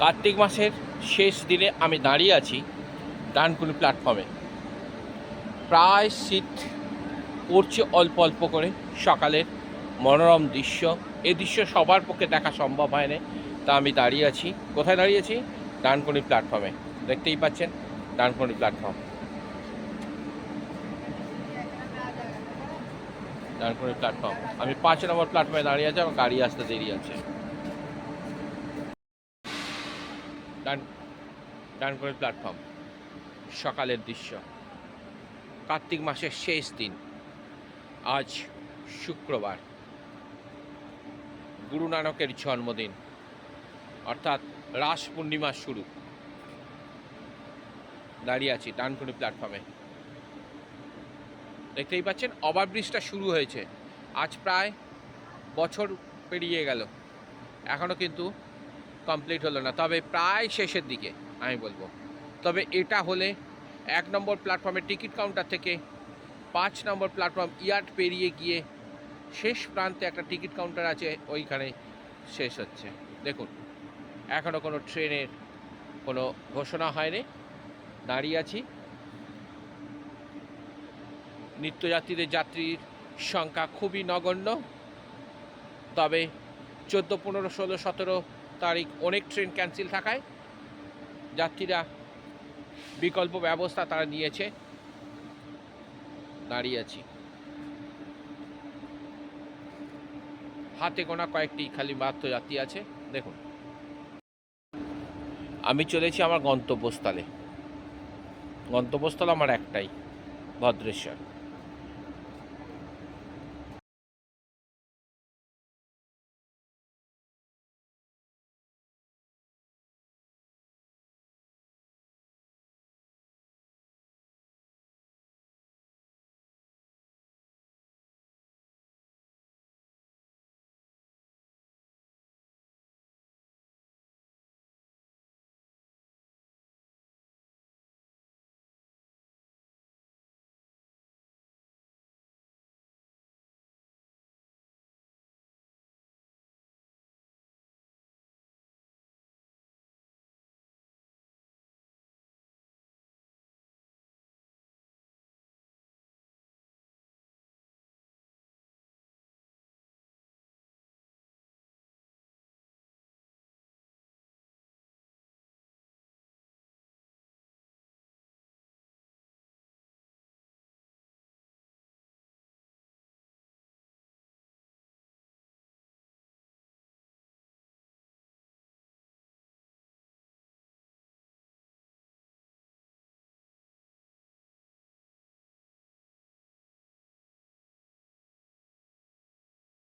কার্তিক মাসের শেষ দিনে আমি দাঁড়িয়ে আছি ডানকুনি প্ল্যাটফর্মে প্রায় শীত পড়ছে অল্প অল্প করে, সকালের মনোরম দৃশ্য। এই দৃশ্য সবার পক্ষে দেখা সম্ভব হয় না তা আমি দাঁড়িয়ে আছি। কোথায় দাঁড়িয়ে আছি? ডানকুনি প্ল্যাটফর্মে দেখতেই পাচ্ছেন ডানকুনি প্ল্যাটফর্ম ডানকুনি প্ল্যাটফর্ম আমি পাঁচ নম্বর প্ল্যাটফর্মে দাঁড়িয়ে আছি, আমার গাড়ি আসতে দেরি আছে। ডান ডানকুনি প্ল্যাটফর্ম সকালের দৃশ্য। কার্তিক মাসের শেষ দিন, আজ শুক্রবার। গুরু নানকের জন্মদিন, অর্থাৎ রাস পূর্ণিমার শুরু। দাঁড়িয়ে আছি ডানকুনি প্ল্যাটফর্মে দেখতেই পাচ্ছেন, ওভারব্রিজটা শুরু হয়েছে। আজ প্রায় বছর পেরিয়ে গেল। এখনও কিন্তু কমপ্লিট হলো না। তবে প্রায় শেষের দিকে, আমি বলব। তবে এটা হলে এক নম্বর প্ল্যাটফর্মের টিকিট কাউন্টার থেকে পাঁচ নম্বর প্ল্যাটফর্ম ইয়ার্ড পেরিয়ে গিয়ে শেষ প্রান্তে একটা টিকিট কাউন্টার আছে, ওইখানে শেষ হচ্ছে। দেখুন এখনও কোনো ট্রেনের কোনো ঘোষণা হয়নি। দাঁড়িয়ে আছি। নিত্যযাত্রীদের যাত্রীর সংখ্যা খুবই নগণ্য। তবে চোদ্দ, পনেরো, ষোলো, সতেরো তারিখ অনেক ট্রেন ক্যান্সেল থাকায় যাত্রীরা বিকল্প ব্যবস্থা তারা নিয়েছে। দাঁড়িয়ে আছি। হাতে গোনা কয়েকটি খালি মাত্র যাত্রী আছে। দেখুন। আমি চলেছি আমার গন্তব্যস্থলে। গন্তব্যস্থল আমার একটাই, ভদ্রেশ্বর।